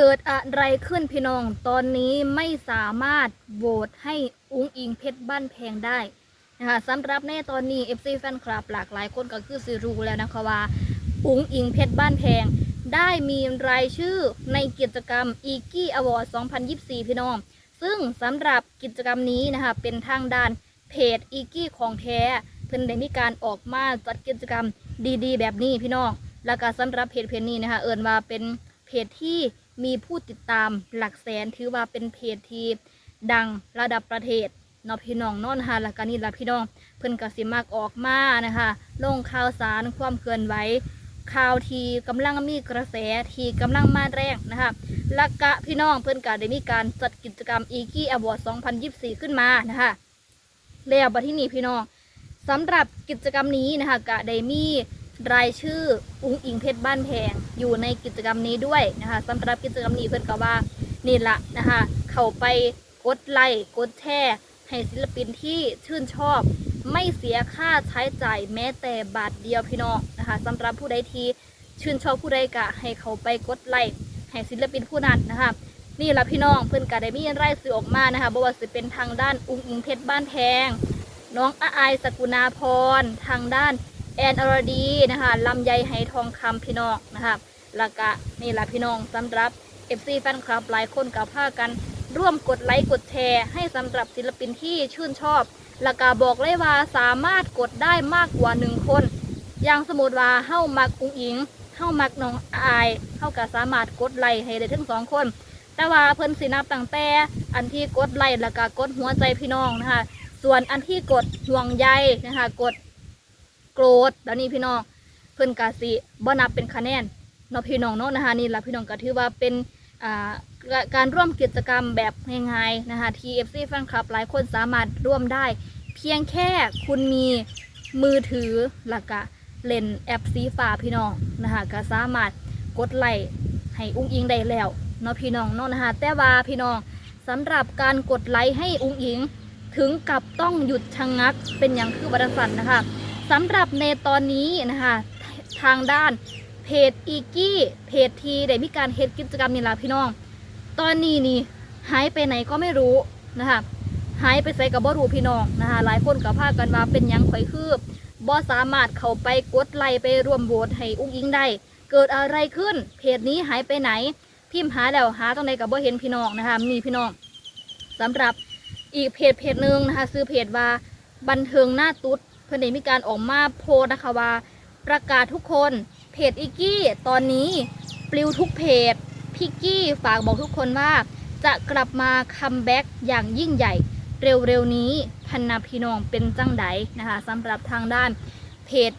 เกิดอะไรขึ้นพี่น้อง ตอนนี้ไม่สามารถโหวตให้อุ้งอิงเพชรบ้านแพงได้นะคะสำหรับในตอนนี้ FC แฟนคลับหลากหลายคนก็คือสิรู้แล้วนะคะว่าอุ้งอิงเพชรบ้านแพง ได้มีรายชื่อในกิจกรรม e g i Award 2024 พี่น้อง ซึ่งสำหรับกิจกรรมนี้นะคะเป็นทางด้านเพจ e g i ของแท้เพิ่นได้มีการออกมาจัดกิจกรรมดีๆ แบบนี้พี่น้อง แล้วก็สำหรับเพจเพจนี้นะคะเอินว่าเป็นเพจที่ มีผู้ติดตามหลักแสนถือว่าเป็นเพจที่ดังระดับประเทศเนาะพี่น้องนาะนะคะแล้วก็นี่ละพี่น้อง เพิ่นก็สิมากออกมานะคะลงข่าวสารความเคลื่อนไหวข่าวทีกำลังมีกระแสทีกำลังมาแรงนะคะละกะพี่น้องเพื่อนก็ได้มีการจัดกิจกรรม e ี a w a r d 2024 ขึ้นมานะคะแล้วบัดที่นี่พี่น้องสำหรับกิจกรรมนี้นะคะก็ได้มี รายชื่ออุ้งอิงเพชรบ้านแพงอยู่ในกิจกรรมนี้ด้วยนะคะสำหรับกิจกรรมนี้เพื่อนก็ว่านี่ละนะคะเข้าไปกดไลค์กดแชร์ให้ศิลปินที่ชื่นชอบ ไม่เสียค่าใช้จ่ายแม้แต่บาทเดียวพี่น้องนะคะสำหรับผู้ใดที่ชื่นชอบผู้ใดกะให้เขาไปกดไลค์ให้ศิลปินผู้นั้นนะคะนี่ละพี่น้องเพื่อนกะได้มีไร่สื่อออกมานะคะบ่ว่าจะเป็นทางด้านอุ้งอิงเพชรบ้านแพงน้องอาอสกุณาพรทางด้าน แอนอรดีนะคะลำไยไหทองคำพี่น้องนะคะแล้วก็นี่ละพี่น้องสำหรับ FC แฟนคลับหลายคนกับพากัน ร่วมกดไลค์กดแชร์ให้สำหรับศิลปินที่ชื่นชอบแล้วก็บอกเลยว่าสามารถกดได้มากกว่าหนึ่งคน อย่างสมมติว่าเฮ้ามักอุ้งอิงเฮ้ามักน้องอายเฮ้าก็สามารถกดไลค์ให้ได้ทั้งสองคน แต่ว่าเพิ่นสินับตั้งแต่อันที่กดไลค์แล้วก็กดหัวใจพี่น้องนะคะส่วนอันที่กดห่วงใยนะคะกด โกรธแล้วนี่พี่น้องเพิ่นกาสิบ่นับเป็นคะแนนเนาะพี่น้องเนาะนะคะนี่ละพี่น้องก็ถือว่าเป็นการร่วมกิจกรรมแบบง่ายๆนะคะ TFC แฟนคลับหลายคนสามารถร่วมได้ เพียงแค่คุณมีมือถือหลักกะเล่นแอปสีฟ้าพี่น้องนะคะก็สามารถกดไลค์ให้อุ้งอิงได้แล้วเนาะพี่น้องเนาะนะคะแต่ว่าพี่น้องสำหรับการกดไลค์ให้อุ้งอิง ถึงกับต้องหยุดชะงงักเป็นอย่างคือบัตสันนะคะ สำหรับในตอนนี้นะคะทางด้านเพจอีกี้เพจทีได้มีการเฮ็ดกิจกรรมนี่ละพี่น้อง ตอนนี้นี่หายไปไหนก็ไม่รู้นะคะหายไปใส่กับบ่รู้พี่น้องนะคะหลายคนกับพากันว่าเป็นยังข่อยคือบ่สามารถเข้าไปกดไลค์ไปร่วมโหวตให้อุ้งอิงได้เกิดอะไรขึ้น เพจนี้หายไปไหน พิมพ์หาแล้วหาตรงไหนกับบ่เห็นพี่น้องนะคะมีพี่น้องสำหรับอีกเพจเพจหนึ่งนะคะซื้อเพจว่าบันเทิงหน้าตุ๊ด เพื่อนได้มีการออกมาโพสนะคะว่า ประกาศทุกคนเพจอีกี้ตอนนี้ปลิวทุกเพจพิกกี้ฝากบอกทุกคนว่า จะกลับมาคัมแบ็กอย่างยิ่งใหญ่ เร็วๆนี้พันนาพี่น้องเป็นจังไดนะคะสำหรับทางด้านเพจ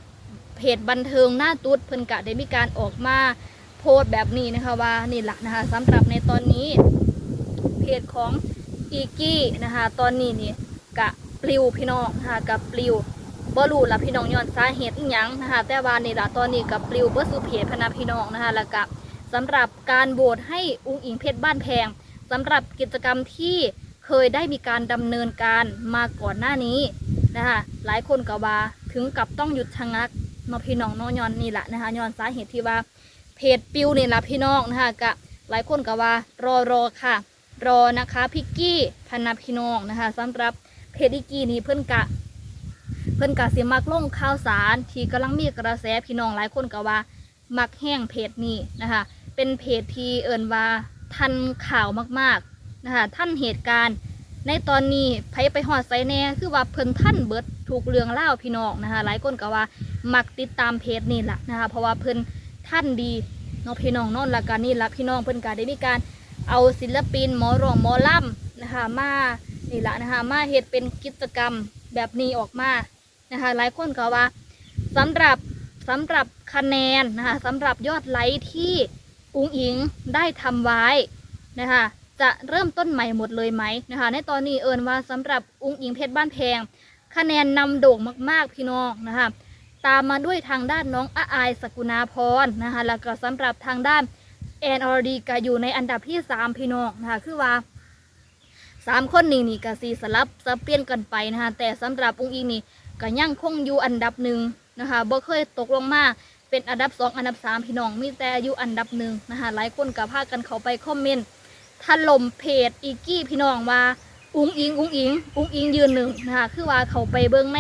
เพจบันเทิงหน้าตุ๊ดเพิ่นกะได้มีการออกมาโพสแบบนี้นะคะว่านี่แหละนะคะสำหรับในตอนนี้เพจของอีกี้นะคะตอนนี้นี่กะปลิวพี่น้องนะคะกับปลิว บ่รู้ละพี่น้องย้อนสาเหตุอิหยังนะคะแต่ว่านี่ละตอนนี้กับปลิวเบอร์สุเพจพนาพี่น้องนะคะแล้วก็สำหรับการโหวตให้อุ้งอิงเพชรบ้านแพงสำหรับกิจกรรมที่เคยได้มีการดำเนินการมาก่อนหน้านี้นะคะหลายคนก็ว่าถึงกับต้องหยุดชะงักเนาะพี่น้องเนาะย้อนนี่แหละนะคะย้อนสาเหตุที่ว่าเพจปิวนี่ละพี่น้องนะคะกะหลายคนก็ว่ารอรอค่ะ รอนะคะพิกกี้พนาพี่น้องนะคะสำหรับเพจอีกกี้นี่เพื่อนกะ เพื่อนกะสีมักลงข่าวสารที่กำลังมีกระแสพี่น้องหลายคนก็ว่า มักแห้งเพจนี้นะคะ เป็นเพจที่เอิ่นว่าทันข่าวมากๆนะคะท่านเหตุการณ์ ในตอนนี้ไผไปหอดไซแน่คือว่าเพิ่นท่านเบิดถูกเรื่องเล่าพี่น้องนะคะ หลายคนก็ว่ามักติดตามเพจนี่แหละนะคะเพราะว่าเพิ่นท่านดีเนาะพี่น้องนอนละกันนี่ละพี่น้องเพิ่นก็ได้มีการเอาศิลปินหมอร้องหมอล่ำนะคะมานี่ละนะคะมาเฮ็ดเป็นกิจกรรมแบบนี้ออกมา นะคะหลายคนก็ว่าสำหรับสำหรับคะแนนนะคะสำหรับยอดไลค์ที่อุ้งอิงได้ทำไว้นะคะจะเริ่มต้นใหม่หมดเลยไหมนะคะในตอนนี้เอิญว่าสำหรับอุ้งอิงเพชรบ้านแพง คะแนนนำโด่งมากๆพี่น้องนะคะตามมาด้วยทางด้านน้องอาอายสกุณาพรนะคะแล้วก็สำหรับทางด้านแอนอรดีก็อยู่ในอันดับที่สามพี่น้องนะคะคือว่าสามคนนี้นี่ก็สีสลับสับเปลี่ยนกันไปนะคะแต่สำหรับอุ้งอิงนี่ ก็ยังคงอยู่อันดับหนึ่งนะคะบ่เคยตกลงมาเป็นอันดับสองอันดับสามพี่น้องมีแต่อยู่อันดับหนึ่งนะคะหลายคนก็พากันเข้าไปคอมเมนต์ถล่มเพจอีกี้พี่น้องว่าอุ้งอิงอุ้งอิงอุ้งอิงยืนหนึ่งนะคะคือว่าเขาไปเบิ่งใน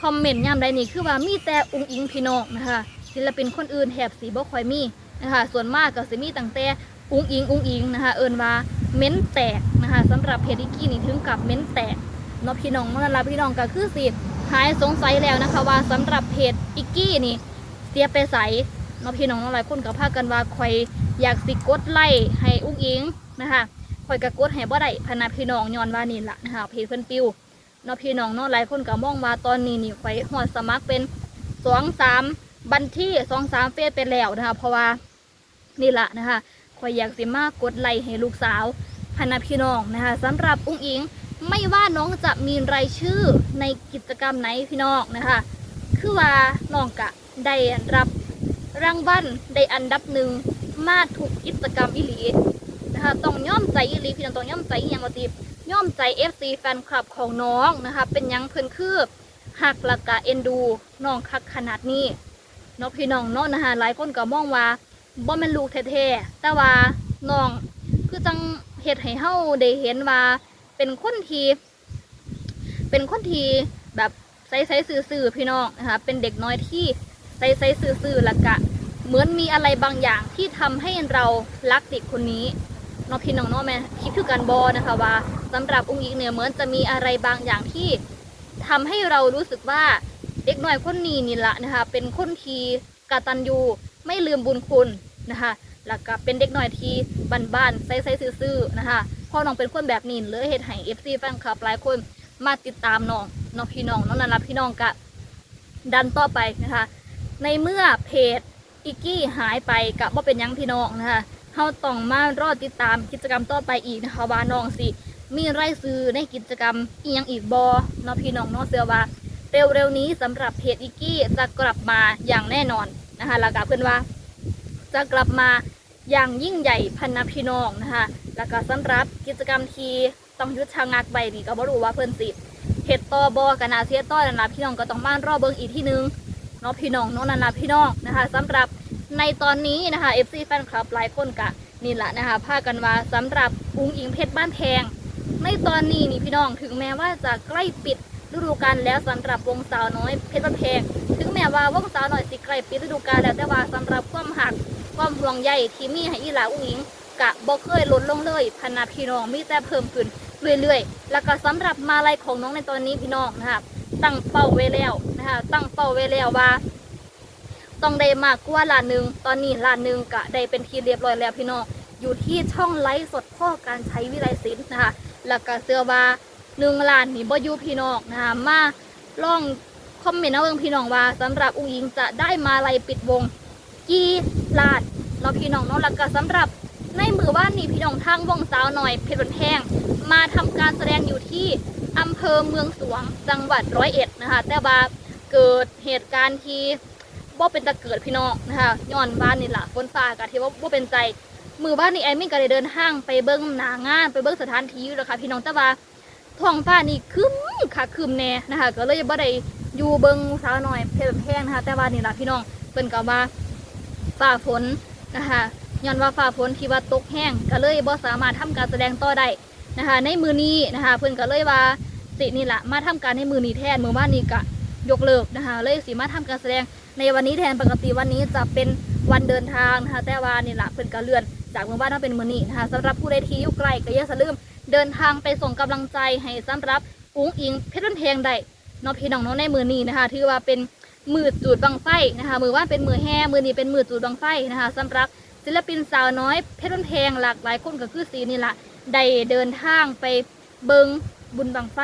คอมเมนต์ย่ำใดนี่คือว่ามีแต่อุ้งอิงพี่น้องนะคะศิลปินคนอื่นแถบสีบ่ค่อยมีนะคะส่วนมากก็สิมีตั้งแต่อุ้งอิงอุ้งอิงนะคะเอินว่าเม้นแตกนะคะสำหรับเพจอีกี้นี่ถึงกับเม้นแตกเนาะพี่น้องนั่นละพี่น้องก็คือสิ หายสงสัยแล้วนะคะ ว่าสำหรับเพจอีกี้นี่เสียไปใสเนาะพี่น้องหลายคนก็พากันว่าคอยอยากสิกดไล่ให้อุ้งอิงนะคะคอยกะกดให้บ่ได้พนาพี่น้องย้อนว่านี่ละนะคะเพจเพิ่นปิวเนาะพี่น้องเนาะหลายคนก็มองว่าตอนนี้นี่คอยฮอดสมัครเป็นสองสามบัญชีสองสามเฟซไปแล้วนะคะเพราะว่านี่ละนะคะคอยอยากสิมากกดไล่ให้ลูกสาวพนาพี่น้องนะคะสำหรับอุ้งอิง ไม่ว่าน้องจะมีรายชื่อในกิจกรรมไหนพี่น้องนะคะ คือว่าน้องกะได้รับรางวัลได้อันดับหนึ่งมาถูกกิจกรรมอิลีนะคะต้องย่อมใจอิลีพี่น้องต้องย่อมใจอย่างว่าติย่อมใจ FC แฟนคลับของน้องนะคะ เป็นยังเพิ่นคือหักและกะเอ็นดูน้องคักขนาดนี้เนาะพี่น้องเนาะนะคะหลายคนก็มองว่าบ่แม่นลูกแท้ๆแต่ว่าน้องคือจังเฮ็ดให้เฮาได้เห็นว่า เป็นคนที่เป็นคนที่แบบใส่ใส่ซื่อๆพี่น้องนะคะเป็นเด็กน้อยที่ใส่ใส่ซื่อๆละกะ เหมือนมีอะไรบางอย่างที่ทำให้เรารักเด็กคนนี้น้องพี่น้องน้องแม่คิดคือกันบอนะคะว่าสำหรับอุ้งอิงเนี่ยเหมือนจะมีอะไรบางอย่างที่ทำให้เรารู้สึกว่าเด็กน้อยคนนี้นี่ละนะคะเป็นคนที่กตัญญูไม่ลืมบุญคุณนะคะ แล้วก็เป็นเด็กน้อยที่บ้านๆใส่ใส่ซื่อๆนะคะพ่อน้องเป็นคนแบบนี้เลยเหตุให้เอฟซีแฟนคลับหลายคนมาติดตามน้องน้องพี่น้องน้องนันรับพี่น้องกะดันต่อไปนะคะ ในเมื่อเพจอิกกี้หายไปกับว่าเป็นยังพี่น้องนะคะเราต้องมารอติดตามกิจกรรมต่อไปอีกนะคะว่าน้องสิมีไรายซื้อในกิจกรรมอีกยังอีกบอเนาะพี่น้องเนาะเสือว่าเร็วๆนี้สำหรับเพจอิกกี้จะกลับมาอย่างแน่นอนนะคะแล้วก็เพื่อนว่า จะกลับมาอย่างยิ่งใหญ่พันนพี่น้องนะคะแล้วก็สำหรับกิจกรรมที่ต้องยุดชะงักไปนี่ก็บ่รู้ว่าเพื่อนสิเห็ดต่อบอกันาเสียต่อนันนะพี่น้องก็ต้องมานรอเบิ่งอีกที่นึงเนาะพี่น้องเนาะนันนะพี่น้องนะคะสำหรับในตอนนี้นะคะ FC แฟนคลับหลายคนกะนี่แหละนะคะพากันว่าสำหรับอุ้งอิงเพชรบ้านแพง ในตอนนี้นี่พี่น้องถึงแม้ว่าจะใกล้ปิดฤดูกาลแล้วสำหรับวงสาวน้อยเพชรบ้านแพง ถึงแม้ว่าวงสาวน้อยสิใกล้ปิดฤดูกาลแล้วแต่ว่าสำหรับ ห่วงใยที่มีให้อีหลาอุ้งอิงกะบ่เคยลดลงเลยพนาพี่น้องมีแต่เพิ่มขึ้นเรื่อยๆ แล้วก็สำหรับมาลัยของน้องในตอนนี้พี่น้องนะคะตั้งเป้าไว้แล้วนะคะตั้งเป้าไว้แล้วว่า ต้องได้มากกว่าล้านหนึ่งตอนนี้ล้านหนึ่งก็ได้เป็นที่เรียบร้อยแล้วพี่น้องอยู่ที่ช่องไลฟ์สดพ่อการใช้วิไลศิลป์นะคะแล้วก็เสื้อว่าหนึ่งล้านนี่บ่ยูพี่น้องนะคะมาล่องคอมเมนต์เอาเองพี่น้องว่าสำหรับอุ้งอิงจะได้มาลัยปิดวงกี่ล้าน นาะพี่น้องเนาะแล้วก็สำหรับในมือว่านนี้พี่น้องทางวงสาวหน่อยเพชรบนแพงมาทำการแสดงอยู่ที่อำเภอเมืองสวงจังหวัดร้อยเอ็ดนะคะแต่ว่าเกิดเหตุการณ์ที่บ่เป็นตะเกิดพี่น้องนะคะย้อนบ้านนี่แหละฝนฟ้ากับที่ว่าบ่เป็นใจมือบ้านนี่แอมมี่ก็ได้เดินห้างไปเบิ้งหนางาน ไปเบิ้งสถานที่อยู่แล้วค่ะพี่น้องแต่ว่าท้องฟ้านี่ครึ้มค่ะครึ้มแน่นะคะก็เลยบ่ได้อยู่เบิ้งสาวหน่อยเพลแพงนะคะแต่ว่านี่แหละพี่น้องเพิ่นก็ว่าฟ้าฝน นะคะย้อนว่าฟ้าฝนที่ว่าตกแห้งก็เลยบ่สามารถทำการแสดงต่อได้นะคะ ในมือนี้นะคะ เพื่อนก็เลยว่าสินี่แหละมาทำการในมือนี้แทนมือว่านนี้ก็ยกเลิกนะคะเลยสิมาทำการแสดงในวันนี้แทนปกติวันนี้จะเป็นวันเดินทางนะคะแต่ว่านี่แหละเพื่อนก็เลื่อนจากมือว่านมาเป็นมือนี้นะคะสำหรับผู้ใดที่อยู่ไกลก็อย่าลืมเดินทางไปส่งกำลังใจให้สำหรับอุ้งอิงเพชรบ้านเพลงได้น้องพี่น้องน้องในมือนี้นะคะถือว่าเป็น มือจูดบังไฟนะคะมือว่านเป็นมือแห่มือนี้เป็นมือจูดบังไฟนะคะสำหรับศิลปินสาวน้อยเพชรบ้านเพลงหลากหลายคนก็คือสีนี่แหละได้เดินทางไปเบิงบุญบังไฟ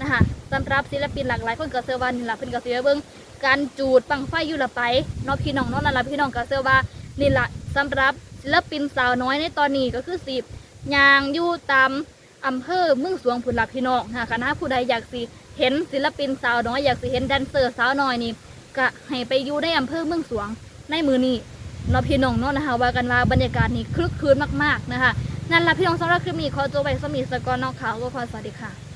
นะคะสำหรับศิลปินหลากหลายคนก็เสือว่านี่ละเพิ่นก็เสือเบิงการจูดบังไฟอยู่ละไปเนาะพี่น้องเนาะนั่นละพี่น้องก็เสือว่านี่ละสำหรับศิลปินสาวน้อยในตอนนี้ก็คือสิบยางอยู่ตามอำเภอเมืองสวงผุนละพี่น้องนะคะคณะผู้ใดอยากสิเห็นศิลปินสาวน้อยอยากสิเห็นแดนเซอร์สาวน้อยนี่ ก็ให้ไปอยู่ในอำเภอเมืองสวงในมือนี้เนาะพี่น้องเนาะนะคะว่ากันว่าบรรยากาศนี้คลึกครื้นมากๆนะคะ นั่นละพี่น้องสำหรับคลิปนี้ขอจบไปสมีสกอร์นอกขาวก็ขอสวัสดีค่ะ